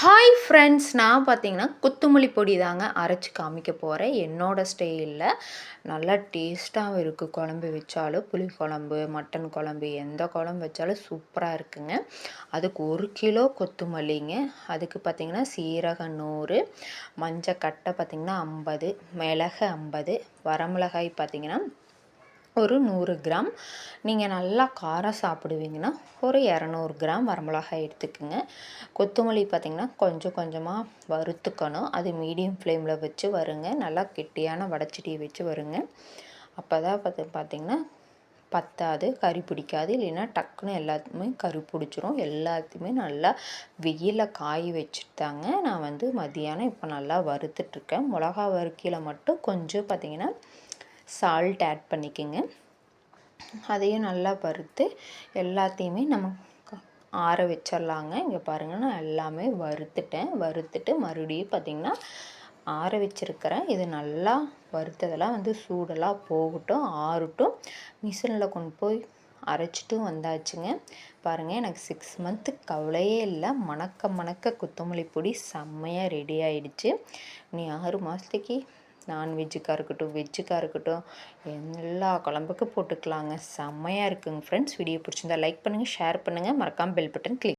Hi friends நான் பார்த்தீங்கன்னா கொத்தமல்லி பொடி தாங்க அரைச்சி காமிக்க போகிறேன் என்னோடய ஸ்டைலில் நல்லா டேஸ்ட்டாகவும் இருக்குது குழம்பு வச்சாலும் புளி குழம்பு மட்டன் குழம்பு எந்த குழம்பு வச்சாலும் சூப்பராக இருக்குங்க. அதுக்கு ஒரு கிலோ கொத்தமல்லிங்க. அதுக்கு பார்த்திங்கன்னா சீரகம் நூறு மஞ்சள் கட்டை பார்த்திங்கன்னா ஐம்பது மிளகு ஐம்பது வரமிளகாய் பார்த்திங்கன்னா ஒரு நூறு கிராம். நீங்கள் நல்லா காரம் சாப்பிடுவீங்கன்னா ஒரு இரநூறு கிராம் வரமிளகாய் எடுத்துக்கோங்க. கொத்தமல்லி பார்த்திங்கன்னா கொஞ்சம் கொஞ்சமாக வறுத்துக்கணும். அது மீடியம் ஃப்ளேமில் வச்சு வருங்க. நல்லா கெட்டியான வடச்சட்டியை வச்சு வருங்க. அப்போ தான் பார்த்து பார்த்திங்கன்னா பத்தாது கறி பிடிக்காது. இல்லைன்னா டக்குன்னு எல்லாத்துக்குமே கறி பிடிச்சிரும். எல்லாத்தையுமே நல்லா வெயிலில் காய வச்சுட்டாங்க நான் வந்து மதியானம் இப்போ நல்லா வறுத்துட்ருக்கேன் மிளகா வறுக்கையில் மட்டும் கொஞ்சம் பார்த்திங்கன்னா சால்ட் ஆட் பண்ணிக்கோங்க. அதையும் நல்லா வறுத்து எல்லாத்தையுமே நம்ம ஆற வச்சிடலாங்க. இங்கே பாருங்கள் நான் எல்லாமே வறுத்துட்டேன். வறுத்துட்டு மறுபடியும் பார்த்திங்கன்னா ஆற வச்சுருக்கிறேன் இது நல்லா வறுத்ததெல்லாம் வந்து சூடெல்லாம் போகட்டும் ஆறட்டும். மிஷினில் கொண்டு போய் அரைச்சிட்டும் வந்தாச்சுங்க. பாருங்கள் எனக்கு சிக்ஸ் மந்த்து கவலையே இல்லை. மணக்க மணக்க கொத்தமல்லி பொடி செம்மையாக ரெடி ஆகிடுச்சு நீ ஆறு மாதத்துக்கு நான்வெஜ்ஜுக்காக இருக்கட்டும் வெஜ்ஜுக்காக இருக்கட்டும் எல்லா குழம்புக்கும் போட்டுக்கலாங்க. செம்மையாக இருக்குங்க ஃப்ரெண்ட்ஸ் வீடியோ பிடிச்சிருந்தா லைக் பண்ணுங்கள் ஷேர் பண்ணுங்கள் மறக்காமல் பெல் பட்டன் கிளிக்